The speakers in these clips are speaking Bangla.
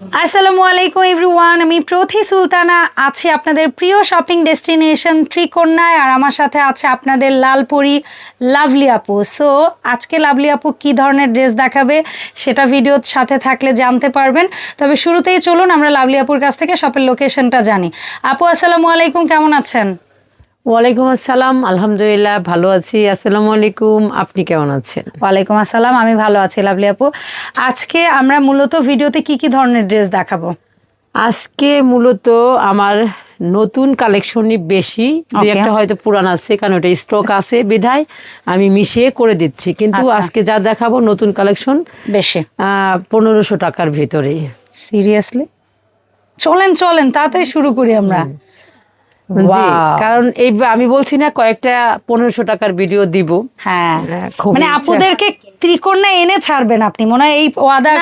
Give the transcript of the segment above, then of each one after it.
আসসালামু আলাইকুম এভরিওয়ান আমি প্রথি সুলতানা, আছি আপনাদের প্রিয় শপিং ডেস্টিনেশন ত্রিকন্যায় আর আমার সাথে আছে আপনাদের লালপুরি লাভলি আপু। সো আজকে লাভলি আপু কী ধরনের ড্রেস দেখাবে, সেটা ভিডিওর সাথে থাকলে জানতে পারবেন। তবে শুরুতেই চলুন, আমরা লাভলি আপুর কাছ থেকে শপের লোকেশনটা জানি। আপু, আসসালামু আলাইকুম, কেমন আছেন? ওয়ালাইকুম আসসালাম আলহামদুলিল্লাহ ভালো আছি। আসসালামু আলাইকুম আপনি কেমন আছেন? ওয়ালাইকুম আসসালাম আমি ভালো আছি লাভলি আপু। আজকে আমরা মূলত ভিডিওতে কি কি ধরনের ড্রেস দেখাবো? আজকে মূলত আমার নতুন কালেকশনই বেশি। দুই একটা হয়তো পুরান আছে কারণ ওটা স্টক আছে বিধায় আমি মিশিয়ে করে দিচ্ছি। কিন্তু আচ্ছা। আজকে যা দেখাবো নতুন কালেকশন বেশি। পনেরোশো টাকার ভিতরেই। সিরিয়াসলি চলেন চলেন তাতে শুরু করি আমরা. কারণ এই আমি বলছি না কয়েকটা পনেরোশো টাকার ভিডিও দিব। হ্যাঁ। হ্যাঁ, মানে আপুদেরকে ত্রিকোণা এনে ছাড়বেন আপনি মনে হয় এই ওয়াদা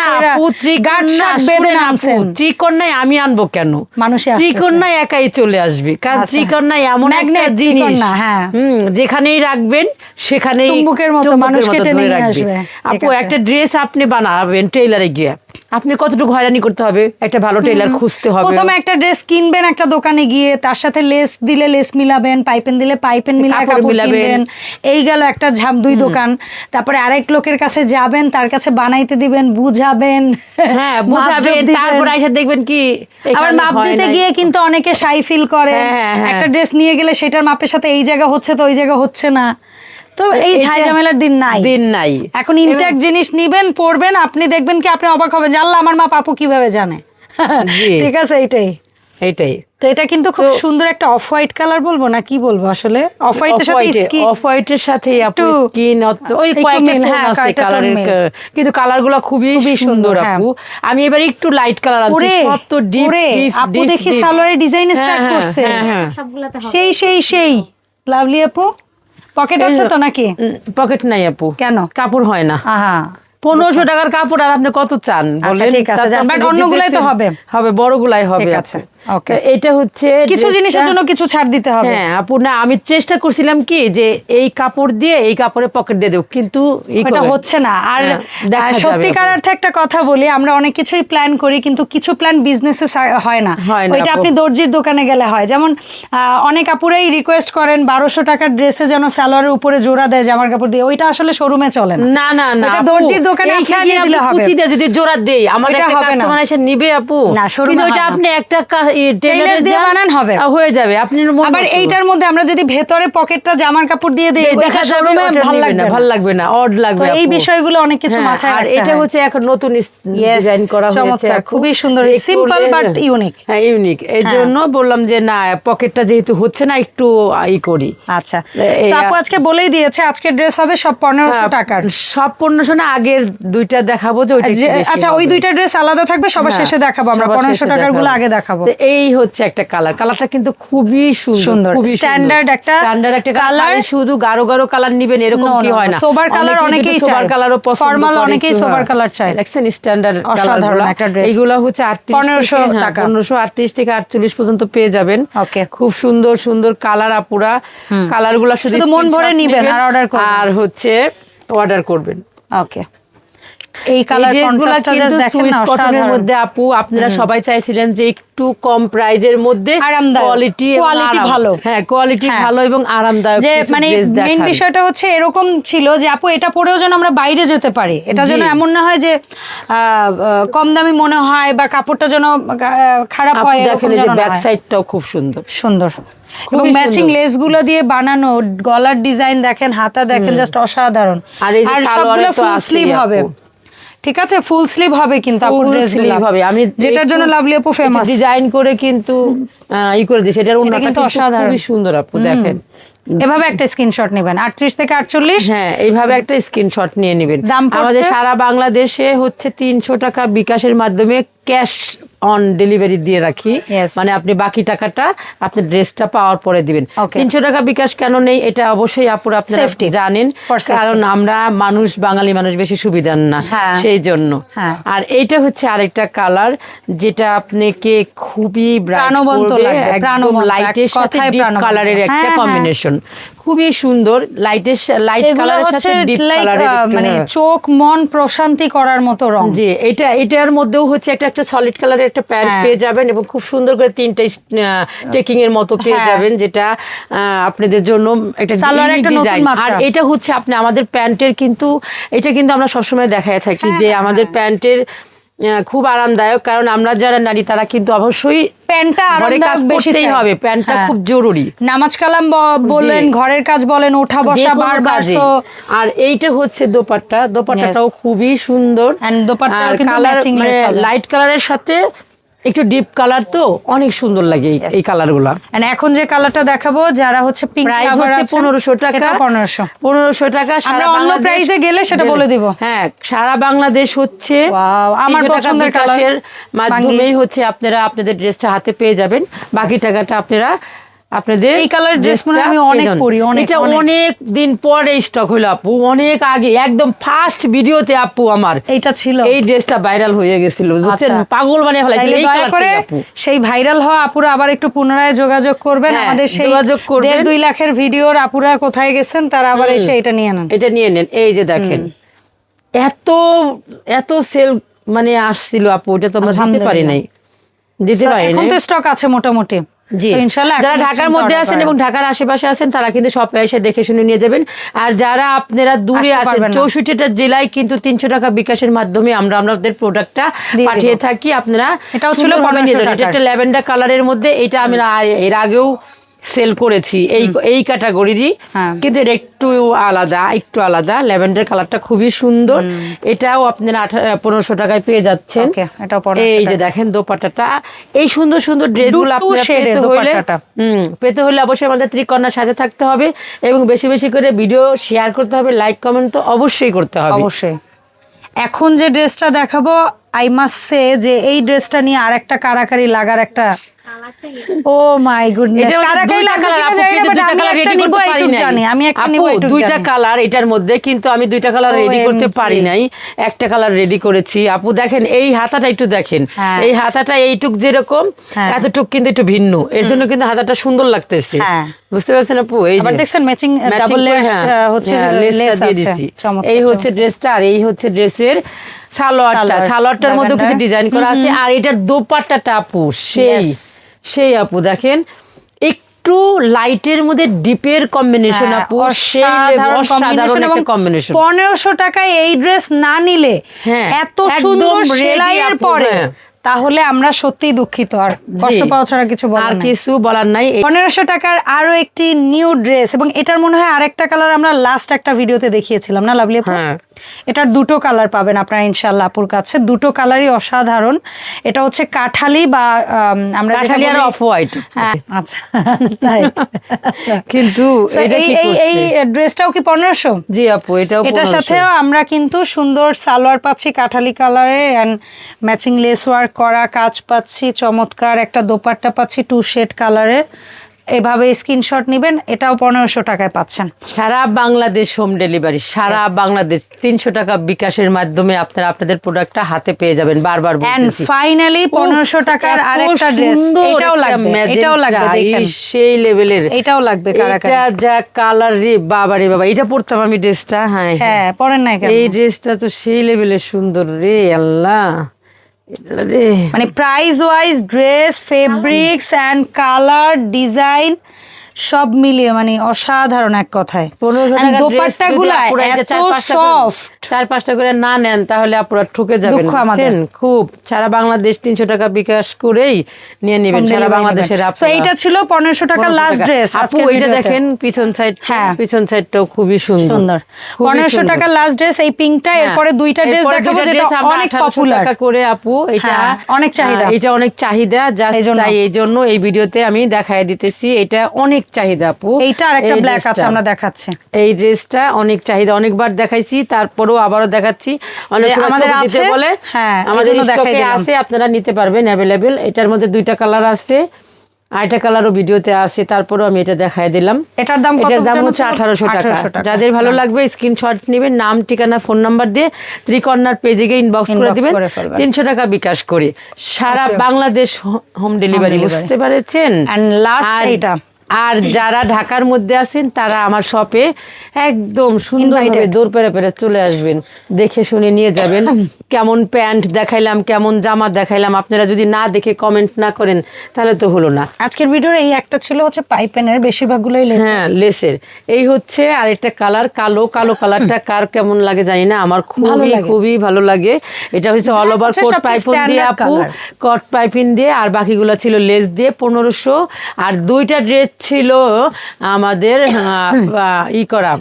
ত্রিকন্যায় আমি আনব কেন? ত্রিকন্যায় একাই চলে আসবে কারণ আচ্ছা। ত্রিকন্যায় এমন একটা জিনিস। হ্যাঁ। হুম, যেখানেই রাখবেন সেখানেই চুম্বকের মতো মানুষকে টেনে। আসবে। আপু একটা ড্রেস আপনি বানাবেন টেইলারে গিয়ে। আপনি কতটুকু হয়রানি করতে হবে? একটা ভালো টেইলার খুঁজতে হবে। প্রথমে একটা ড্রেস কিনবেন একটা দোকানে গিয়ে তার সাথে লেস দিলে লেস মিলাবেন পাইপেন দিলে পাইপেন মিলায় কাপড়। কিনবেন। এই গেল একটা ঝাপ দুই দোকান। তারপরে আরেক লোকের কাছে যাবেন তার কাছে বানাইতে দিবেন বুঝাবেন। হ্যাঁ বুঝাবেন তারপর এসে দেখবেন কি আবার মাপ দিতে গিয়ে কিন্তু অনেকে সাই ফিল করে। হ্যাঁ, হ্যাঁ। একটা ড্রেস নিয়ে গেলে সেটার মাপের সাথে এই জায়গা হচ্ছে তো ওই জায়গা হচ্ছে না। তো এই ঝাই ঝামেলার দিন নাই। দিন নাই। এখন ইনট্যাক্ট জিনিস নিবেন পড়বেন আপনি দেখবেন কি আপনি অবাক হবেন জানলা আমার মাপ আপু কীভাবে জানে? ঠিক আছে এইটাই। এটাই তো এটা কিন্তু খুব সুন্দর একটা অফ হোয়াইট কালার বলব না? কি বলব আসলে? অফ হোয়াইটের সাথে স্কিন অফ হোয়াইটের সাথে আপু স্কিন ওই কয়েকটা হ্যাঁ, আছে কালারের কিন্তু কালারগুলো খুবই খুবই সুন্দর, হ্যাঁ। আপু। আমি এবার একটু লাইট কালার আনছি সব তো ডিপ ডিপ আপু দেখি সালোয়ারের ডিজাইন স্টার্ট করছে। হ্যাঁ হ্যাঁ। সেই সেই সেই। লাভলি আপু। পকেট আছে তো নাকি? পকেট নাই আপু। কেন? কাপড় হয় না। আহা। পনেরোশো টাকার কাপড় আর আপনি কত চান? আচ্ছা, বলেন ঠিক আছে, আপনি অন্যগুলাই তো হবে। হবে বড়গুলাই হবে okay. তো এটা হচ্ছে কিছু জিনিসের জন্য কিছু ছাড় দিতে হবে। হ্যাঁ আপু না আমি চেষ্টা করছিলাম কি যে এই কাপড় দিয়ে এই কাপড়ে পকেট দিয়ে দেবো কিন্তু করে- হচ্ছে না। আর হ্যাঁ, সত্যিকার অর্থে একটা কথা বলি আমরা অনেক কিছুই প্ল্যান করি কিন্তু কিছু প্ল্যান বিজনেসে হয় না। ওইটা আপনি দর্জির দোকানে গেলে হয়। যেমন অনেক আপুরাই রিকোয়েস্ট করেন বারোশো টাকার ড্রেসে যেন সালোয়ারের উপরে জোড়া দেয় জামার কাপড় দিয়ে। ওইটা আসলে শোরুমে চলে না। না না না দর্জির দোকানে আপনি দিলে হবে। যদি জোড়া দেই। আমার একটা হবে না। কাস্টমার এসে নিবে আপু। না, হয় ওইটা আপনি একটা Tailor দিয়ে বানান হবে। হয়ে যাবে আপনি আবার এইটার মধ্যে আমরা যদি ভেতরে পকেটটা জামার কাপড় দিয়ে দিই দেখা শোরুমে ভালো লাগবে না। ভালো লাগবে না অড লাগবে এই। বিষয়গুলো অনেক কিছু হ্যাঁ, মাথায় আর এটা হচ্ছে এখন নতুন ডিজাইন করা হয়েছে খুবই সুন্দর। যে একটু Simple লে- but unique. হ্যাঁ ইউনিক এই জন্য বললাম যে না পকেটটা যেহেতু হচ্ছে না একটু ই করি আচ্ছা আপু আজকে বলেই দিয়েছে আজকের ড্রেস হবে সব পনেরোশো হ্যাঁ, টাকার সব পণ্য না আগের দুইটা দেখাবো যে আচ্ছা ওই দুইটা ড্রেস আলাদা থাকবে সবার হ্যাঁ, শেষে দেখাবো আমরা পনেরোশো টাকারগুলো আগে দেখাবো এই হচ্ছে একটা কালার কালারটা কিন্তু খুবই সুন্দর Standard একটা স্ট্যান্ডার্ড একটা কালার শুধু গাঢ় গাঢ় কালার নিবেন এরকম কি হয় না sober colour অনেকেই সোবার চায়। কালারও পছন্দ করে অনেকেই sober হ্যাঁ। চায়। দেখছেন স্ট্যান্ডার্ড অসাধারণ একটা dress। এইগুলো হচ্ছে 38 1500 থেকে, হ্যাঁ, টাকা। 1538 থেকে 48 পর্যন্ত পেয়ে যাবেন ওকে খুব সুন্দর সুন্দর কালার আপুরা কালারগুলো শুধু শুধু মন ভরে নিবেন আর order করবেন। আর হচ্ছে অর্ডার করবেন ওকে এই কালার কন্ট্রাস্টটা জাস্ট দেখেন না অসাধারণ মধ্যে আপু আপনারা সবাই চাইছিলেন যে একটু কম প্রাইজের মধ্যে আরামদায়ক। কোয়ালিটি ভালো। হ্যাঁ কোয়ালিটি হ্যাঁ। ভালো এবং আরামদায়ক যে মানে দেখান। বিষয়টা হচ্ছে এরকম ছিল যে আপু এটা পরেও যেন আমরা বাইরে যেতে পারি এটা যেন এমন না হয় যে কম দামি মনে হয় বা কাপড়টা যেন খারাপ হয় দেখেন যে ব্যাক। সাইডটাও খুব সুন্দর সুন্দর এবং ম্যাচিং। লেসগুলো দিয়ে বানানো গলার ডিজাইন দেখেন হাতা দেখেন জাস্ট অসাধারণ আর এই যে সালোয়ারে সবগুলো ফুল স্লিভ হবে। ঠিক আছে ফুল স্লিভ হবে কিন্তু আপু ড্রেস হবে। আমি যেটার জন্য লাভলি আপু ফেমাস ডিজাইন করে কিন্তু ই করে দিয়েছে। এটার অন্য কিন্তু অসাধারণ। খুবই সুন্দর আপু দেখেন। এভাবে একটা স্ক্রিনশট নেবেন। আটত্রিশ থেকে আটচল্লিশ? হ্যাঁ এইভাবে একটা স্ক্রিনশট নিয়ে নেবেন? আমাদের সারা বাংলাদেশে হচ্ছে তিনশো টাকা বিকাশের মাধ্যমে ক্যাশ অন ডেলিভারি দিয়ে রাখি। মানে আপনি বাকি টাকাটা আপনি ড্রেসটা পাওয়ার পরে দিবেন। তিনশো টাকা বিকাশ কেন নেই? এটা অবশ্যই আপুর আপনারা. জানেন। কারণ আমরা মানুষ বাঙালি মানুষ বেশি সুবিধার না। হ্যাঁ। সেই জন্য। হ্যাঁ। আর এইটা হচ্ছে আরেকটা কালার যেটা আপনাকে খুবই প্রাণবন্ত লাগবে, লাইটের সাথে। কালারের একটা হ্যাঁ, হ্যাঁ। কম্বিনেশন খুবই সুন্দর লাইটের লাইট কালারের হচ্ছে সাথে ডিপ কালারের মানে চোখ মন প্রশান্তি করার মতো রং জি এটা এটার মধ্যেও হচ্ছে একটা একটা সলিড কালারের একটা প্যান্ট হ্যাঁ। পেয়ে যাবেন এবং খুব সুন্দর করে তিনটা টেকিং এর মতো পেয়ে হ্যাঁ। যাবেন যেটা আহ, আপনাদের জন্য একটা সালোয়ারে একটা নতুন মাত্রা। আর এটা হচ্ছে আপনি আমাদের প্যান্টের কিন্তু এটা কিন্তু আমরা সবসময় দেখায় থাকি হ্যাঁ, যে হ্যাঁ, আমাদের প্যান্টের খুব আরামদায়ক কারণ আমরা যারা নারী তারা কিন্তু অবশ্যই প্যান্টটা আরামদায়ক বেশি হবে। প্যান্টটা হ্যাঁ। খুব জরুরি। নামাজ কালাম বলেন ঘরের কাজ বলেন ওঠা বসা বারবার তো আর এইটা হচ্ছে দোপাট্টা। দোপাট্টাটাও খুবই সুন্দর। এন্ড দোপাট্টা কিন্তু ম্যাচিং matching লাইট কালারের সাথে একটু ডিপ কালার তো অনেক সুন্দর লাগে এই- কালারগুলা এখন যে কালারটা দেখাবো যারা হচ্ছে পিঙ্ক প্রাইস আছে পনেরোশো টাকা। পনেরোশো। পনেরোশো টাকা সারা আমরা অন্য প্রাইসে গেলে সেটা বলে দিব। হ্যাঁ সারা বাংলাদেশ হচ্ছে আমার পছন্দের কালারের মাধ্যমেই হচ্ছে আপনারা আপনাদের ড্রেসটা হাতে পেয়ে যাবেন। বাকি টাকাটা আপনারা আপনাদের এই colour-এর dress মনে আমি অনেক পরি, অনেক, এটা অনেক। দিন পরে স্টক হলো আপু অনেক আগে একদম ফার্স্ট ভিডিওতে আপু আমার। এইটা ছিল। এই ড্রেসটা ভাইরাল হয়ে গেছিল বুঝছেন? আচ্ছা। পাগল বানিয়ে ফেলাইছিল এই করে সেই ভাইরাল হওয়া আপুরা আবার একটু পুনরায় যোগাযোগ করবেন। হ্যাঁ, আমাদের সেই যোগাযোগ করবেন। দেড় দুই লাখের ভিডিওর আপুরা কোথায় গেছেন তারা আবার এসে এটা নিয়ে নেন। এটা নিয়ে নেন। এই যে দেখেন। এত এত সেল মানে আসছিল আপু এটা তো আমরা দিতে পারি নাই। দিতে পারি এখন তো স্টক আছে মোটামুটি। ইনশাল্লাহ যারা ঢাকার মধ্যে আছেন এবং ঢাকার আশেপাশে আছেন তারা কিন্তু সব এসে দেখে শুনে নিয়ে যাবেন। আর যারা আপনারা দূরে আছেন চৌষট্টিটা জেলায় কিন্তু তিনশো টাকা বিকাশের মাধ্যমে আমরা আমাদের প্রোডাক্টটা পাঠিয়ে থাকি। আপনারা এটাও ছিল সুন্দরভাবে নিয়ে 1500 যাবেন। এটা ল্যাভেন্ডার কালারের মধ্যে। এটা আমরা এর আগেও সেল করেছি। এই এই ক্যাটাগরিরই। হ্যাঁ। কিন্তু এটা একটু আলাদা একটু আলাদা। ল্যাভেন্ডার কালারটা খুবই সুন্দর। এটাও আপনারা পনেরোশো টাকায় পেয়ে যাচ্ছেন। এই যে দেখেন দোপাট্টাটা। এই সুন্দর সুন্দর ড্রেসগুলো shade পেতে হলে পেতে হলে অবশ্যই আমাদের ত্রিকন্যার সাথে থাকতে হবে এবং বেশি বেশি করে ভিডিও শেয়ার করতে হবে। লাইক কমেন্ট তো অবশ্যই করতে হবে। অবশ্যই। এখন যে ড্রেসটা দেখাবো আই মাস্ট সে যে এই ড্রেসটা নিয়ে আর একটা কারাকারি লাগার একটা ও মাই গুডনেস কারাকারি লাগবে colour, কিনা আপু জানি না কিন্তু বাট দুইটা আমি colour একটা ready নিব করতে পারি নাই। জানি আমি একটা আপু, দুইটা কালার এটার মধ্যে কিন্তু আমি দুইটা কালার রেডি করতে পারি নাই। একটা কালার রেডি করেছি। আপু দেখেন এই হাতাটা একটু দেখেন। হ্যাঁ। এই হাতাটা এইটুক যেরকম হ্যাঁ। এতটুক কিন্তু একটু ভিন্ন। এর জন্য কিন্তু হাতাটা সুন্দর লাগতেছে। হ্যাঁ। বুঝতে পারছেন আপু? এই আবার দেখছেন ম্যাচিং ডাবল করে, লেয়ার হ্যাঁ, হচ্ছে লেস আছে। এই হচ্ছে ড্রেসটা আর এই হচ্ছে ড্রেসের সালোয়ারটা। সালোয়ারটার মধ্যে কিছু ডিজাইন করা আছে। আর এটার দোপাট্টাটা আপু সেই সেই আপু দেখেন। একটু লাইটের মধ্যে ডিপের কম্বিনেশন হ্যাঁ, আপু অসাধারণ একটা কম্বিনেশন পনেরোশো টাকায় এই ড্রেস না নিলে হ্যাঁ, এত সুন্দর সেলাইয়ের পরে হ্যাঁ। তাহলে আমরা সত্যিই দুঃখিত আর কষ্ট পাওয়া ছাড়া কিছু বলার নাই। কিছু বলার নাই। পনেরোশো টাকার আরও একটি নিউ ড্রেস এবং এটার মনে হয় আরেকটা কালার আমরা লাস্ট একটা ভিডিওতে দেখিয়েছিলাম না লাভলি আপু? হ্যাঁ। এটার দুটো কালার পাবেন আপনারা ইনশাল্লাহ আপুর কাছে। দুটো কালারই অসাধারণ। এটা হচ্ছে কাঠালি বা আম, আমরা কাঠালি আর অফ হোয়াইট হ্যাঁ আচ্ছা তাই। আচ্ছা। কিন্তু এই ড্রেসটাও কি পনেরোশো? জি আপু এটাও এটার সাথেও আমরা কিন্তু সুন্দর সালোয়ার পাচ্ছি কাঠালি কালারে অ্যান্ড ম্যাচিং লেস ওয়ার্ক করা কাজ পাচ্ছি চমৎকার। একটা দোপাট্টা পাচ্ছি টু শেড কালারের এভাবে স্ক্রিনশট নেবেন এটাও পনেরোশো টাকায় পাচ্ছেন। সারা বাংলাদেশ হোম ডেলিভারি সারা বাংলাদেশ। তিনশো টাকা বিকাশের মাধ্যমে আপনারা আপনাদের প্রোডাক্টটা হাতে পেয়ে যাবেন বারবার ফাইনালি পনেরোশো টাকার আরেকটা ড্রেস এটাও লাগবে এটাও লাগবে দেখেন। সেই লেভেলের এটাও লাগবে এটা যা কালার রে বাবা রে বাবা এটা পড়তাম আমি ড্রেসটা হ্যাঁ হ্যাঁ। পরেন না কেন? এই ড্রেসটা তো সেই লেভেলের সুন্দর রে আল্লাহ। মানে price wise dress fabrics and colour design সব মিলিয়ে মানে অসাধারণ এক কথায়। এত সফট চার পাঁচটা করে না নেন তাহলে আপনারা ঠকে যাবেন? খুব। সারা বাংলাদেশ তিনশো টাকা বিকাশ করেই নিয়ে নেবেন। সারা বাংলাদেশের এইটা ছিল পনেরোশো টাকা। লাস্ট ড্রেস আপু এটা দেখেন পিছন সাইড হ্যাঁ। পিছন সাইডটাও খুবই সুন্দর। সুন্দর। পনেরোশো। টাকা লাস্ট ড্রেস এই পিঙ্কটা হ্যাঁ। এরপরে দুইটা ড্রেস দেখাবো যেটা অনেক পপুলার করে আপু এটা হ্যাঁ, অনেক চাহিদা। এটা অনেক চাহিদা। জাস্ট। তাই এই জন্য এই ভিডিওতে আমি দেখাই দিতেছি। এটা অনেক চাহিদা আপু। এইটা আর একটা ব্ল্যাক আছে আমরা দেখাচ্ছি। এই ড্রেসটা অনেক চাহিদা অনেকবার দেখাইছি তারপরেও আবারও দেখাচ্ছি। অনেক আমাদের আছে, বলে হ্যাঁ, আমাদের স্টকে আছে আপনারা নিতে পারবেন অ্যাভেলেবেল এটার মধ্যে দুইটা কালার আছে আরেকটা কালারও ভিডিওতে আছে তারপরেও আমি এটা দেখাই দিলাম। এটার দাম কত এটার দাম হচ্ছে? আঠারোশো টাকা। 1800 টাকা। যাদের ভালো লাগবে স্ক্রিনশট নেবেন নাম ঠিকানা ফোন নাম্বার দিয়ে ত্রিকর্ণার পেজে গিয়ে ইনবক্স করে দিবেন। তিনশো টাকা বিকাশ করে। সারা বাংলাদেশ হোম ডেলিভারি। বুঝতে পেরেছেন? And last আর যারা ঢাকার মধ্যে আছেন তারা আমার শপে একদম সুন্দর. দৌড় পেরে পেরে চলে আসবেন দেখে শুনে নিয়ে যাবেন কেমন প্যান্ট দেখাইলাম কেমন জামা দেখাইলাম আপনারা যদি না দেখে কমেন্ট না করেন তাহলে তো হলো না। আজকের ভিডিওর এই একটা ছিল হচ্ছে পাইপেনের বেশিরভাগগুলোই হ্যাঁ লেসের। এই হচ্ছে আর একটা কালার কালো কালো কালারটা কার কেমন লাগে জানি না আমার খুবই। খুবই ভালো লাগে। এটা হচ্ছে অল ওভার কোট পাইপন দিয়ে আপু। কট পাইপিন দিয়ে আর বাকিগুলো ছিল লেস দিয়ে পনেরোশো। আর দুইটা ড্রেস ছিল আমাদের ই করা।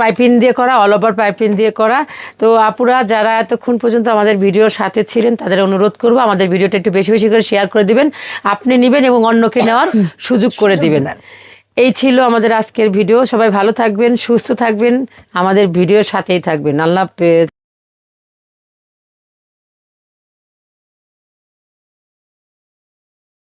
পাইপিং দিয়ে করা অল ওভার পাইপিং দিয়ে করা। তো আপুরা যারা এতক্ষণ পর্যন্ত আমাদের ভিডিওর সাথে ছিলেন তাদের অনুরোধ করব আমাদের ভিডিওটা একটু বেশি বেশি করে শেয়ার করে দিবেন। আপনি নেবেন এবং অন্যকে নেওয়ার সুযোগ করে দিবেন। এই ছিল আমাদের আজকের ভিডিও। সবাই ভালো থাকবেন সুস্থ থাকবেন। আমাদের ভিডিওর সাথেই থাকবেন। আল্লাহ হাফেজ।